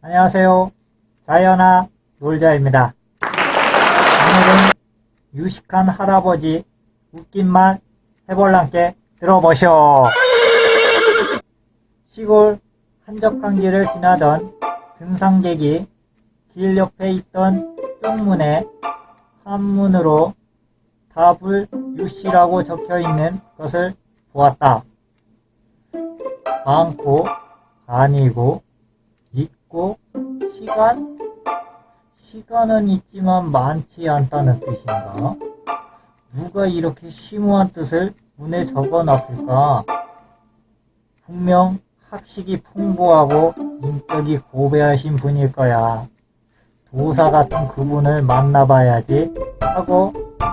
안녕하세요. 자연아 놀자입니다. 오늘은 유식한 할아버지 웃긴만 해볼랑께 들어보쇼. 시골 한적한 길을 지나던 등산객이 길 옆에 있던 쪽문에 한문으로 답을 유씨라고 적혀 있는 것을 보았다. 많고 아니고 있고 시간 시간은 있지만 많지 않다는 뜻인가? 누가 이렇게 심오한 뜻을 문에 적어 놨을까? 분명 학식이 풍부하고 인격이 고배하신 분일 거야. 도사 같은 그분을 만나봐야지 하고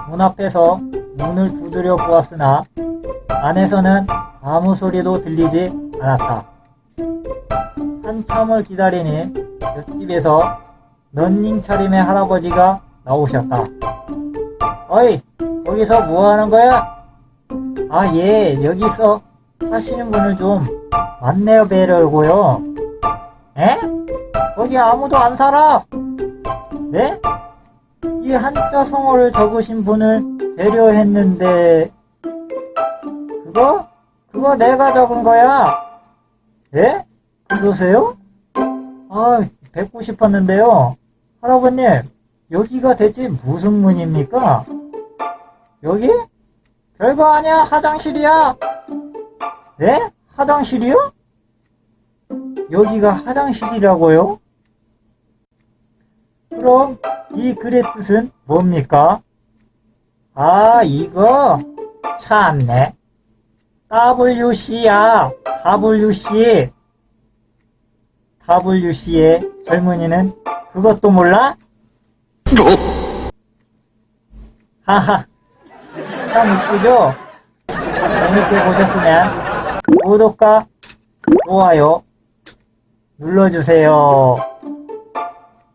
문 앞에서 문을 두드려 보았으나 안에서는 아무 소리도 들리지 않았다. 한참을 기다리니 옆집에서 런닝 차림의 할아버지가 나오셨다. 어이, 거기서 뭐 하는 거야? 아, 예, 여기서 사시는 분을 좀 만나러 뵈려고요. 에? 거기 아무도 안 살아. 네? 이 한자 성어를 적으신 분을 배려했는데, 그거? 그거 내가 적은 거야. 예? 그러세요? 아, 뵙고 싶었는데요. 할아버님, 여기가 대체 무슨 문입니까? 여기? 별거 아니야, 화장실이야. 네? 화장실이요? 여기가 화장실이라고요? 그럼 이 글의 뜻은 뭡니까? 아, 이거 참네. WC야, WC. WC의 젊은이는 그것도 몰라? 하하. 참 웃기죠? 재밌게 보셨으면 구독과 좋아요 눌러주세요.